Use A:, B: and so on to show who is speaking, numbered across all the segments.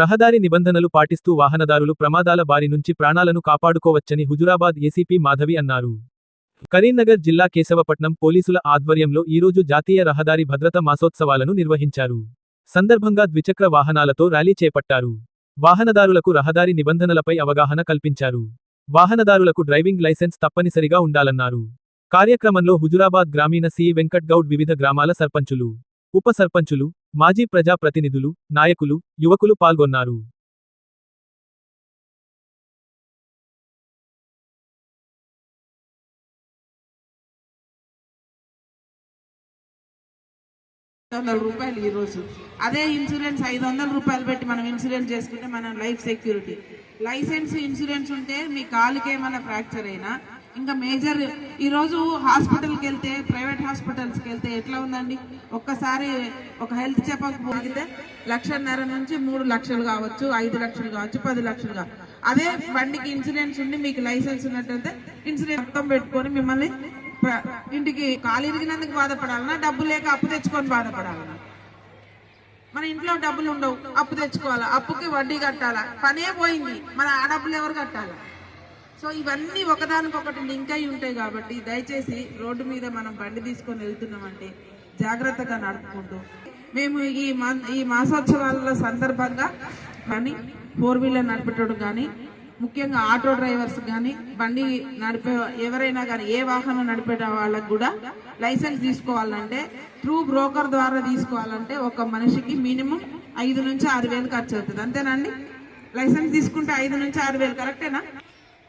A: రహదారి నిబంధనలు పాటిస్తూ వాహనదారులు ప్రమాదాల బారి నుంచి ప్రాణాలను కాపాడుకోవచ్చని హుజురాబాద్ ఏసీపీ మాధవి అన్నారు. కరీంనగర్ జిల్లా కేశవపట్నం పోలీసుల ఆధ్వర్యంలో ఈరోజు జాతీయ రహదారి భద్రత మాసోత్సవాలను నిర్వహించారు. సందర్భంగా ద్విచక్ర వాహనాలతో ర్యాలీ చేపట్టారు. వాహనదారులకు రహదారి నిబంధనలపై అవగాహన కల్పించారు. వాహనదారులకు డ్రైవింగ్ లైసెన్స్ తప్పనిసరిగా ఉండాలన్నారు. కార్యక్రమంలో హుజురాబాద్ గ్రామీణ సి. వెంకట్ గౌడ్ వివిధ గ్రామాల సర్పంచులు ఉప సర్పంచులు మాజీ ప్రజాప్రతినిధులు నాయకులు యువకులు పాల్గొన్నారు.
B: వందల రూపాయలు ఈరోజు. అదే ఇన్సూరెన్స్ ఐదు వందల రూపాయలు పెట్టి మనం ఇన్సూరెన్స్ చేసుకుంటే మనం లైఫ్ సెక్యూరిటీ. లైసెన్స్ ఇన్సూరెన్స్ ఉంటే మీ కాలుకి ఏమైనా ఫ్రాక్చర్ అయినా ఇంకా మేజర్ ఈరోజు హాస్పిటల్కి వెళ్తే ప్రైవేట్ హాస్పిటల్స్కి వెళ్తే ఎట్లా ఉందండి? ఒక్కసారి ఒక హెల్త్ చెకప్ పోగితే లక్షన్నర నుంచి మూడు లక్షలు కావచ్చు ఐదు లక్షలు కావచ్చు పది లక్షలు కావచ్చు. అదే బండికి ఇన్సూరెన్స్ ఉండి మీకు లైసెన్స్ ఉన్నట్టయితే ఇన్సూరెన్స్ మొత్తం పెట్టుకొని మిమ్మల్ని ఇంటికి కాలు ఇరిగినందుకు బాధపడాలన్నా డబ్బు లేక అప్పు తెచ్చుకొని బాధపడాలన్నా. మన ఇంట్లో డబ్బులు ఉండవు అప్పు తెచ్చుకోవాలా అప్పుకి వడ్డీ కట్టాలా పనే పోయింది మన ఆ డబ్బులు ఎవరు కట్టాలా? సో ఇవన్నీ ఒకదానికొకటి లింక్ అయి ఉంటాయి కాబట్టి దయచేసి రోడ్డు మీద మనం బండి తీసుకొని వెళ్తున్నామంటే జాగ్రత్తగా నడుపుకుంటూ. మేము ఈ మా ఈ మాసోత్సవాల సందర్భంగా కానీ ఫోర్ వీలర్ నడిపేటోడు కానీ ముఖ్యంగా ఆటో డ్రైవర్స్ కానీ బండి నడిపే ఎవరైనా కానీ ఏ వాహనం నడిపే వాళ్ళకి కూడా లైసెన్స్ తీసుకోవాలంటే త్రూ బ్రోకర్ ద్వారా తీసుకోవాలంటే ఒక మనిషికి మినిమం ఐదు నుంచి ఆరు వేలు ఖర్చు అవుతుంది. అంతేనండి లైసెన్స్ తీసుకుంటే ఐదు నుంచి ఆరు వేలు కరెక్టేనా?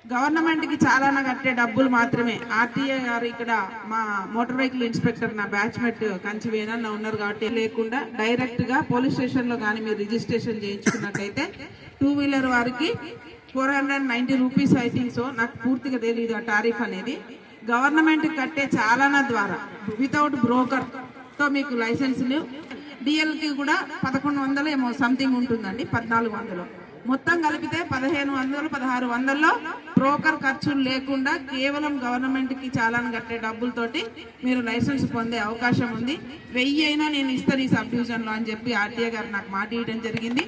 B: గవర్నమెంట్కి చాలానా కట్టే డబ్బులు మాత్రమే. ఆర్టీఏ గారు ఇక్కడ మా మోటార్ వెహికల్ ఇన్స్పెక్టర్ నా బ్యాచ్మెట్ కంచి వేనన్న ఉన్నారు కాబట్టి లేకుండా డైరెక్ట్గా పోలీస్ స్టేషన్లో కానీ మీరు రిజిస్ట్రేషన్ చేయించుకున్నట్టయితే టూ వీలర్ వారికి four hundred ninety rupees I think so. నాకు పూర్తిగా తెలియదు ఆ టారిఫ్ అనేది. గవర్నమెంట్ కట్టే చాలానా ద్వారా వితౌట్ బ్రోకర్తో మీకు లైసెన్సులు డిఎల్కి కూడా పదకొండు వందలు ఏమో సంథింగ్ ఉంటుందండి పద్నాలుగు వందలు. మొత్తం కలిపితే పదిహేను వందలు పదహారు వందల్లో బ్రోకర్ ఖర్చులు లేకుండా కేవలం గవర్నమెంట్కి చాలాను కట్టే డబ్బులతోటి మీరు లైసెన్స్ పొందే అవకాశం ఉంది. వెయ్యి అయినా నేను ఇస్తాను ఈ సబ్లో అని చెప్పి ఆర్టీఏ గారు నాకు మాట ఇవ్వడం జరిగింది.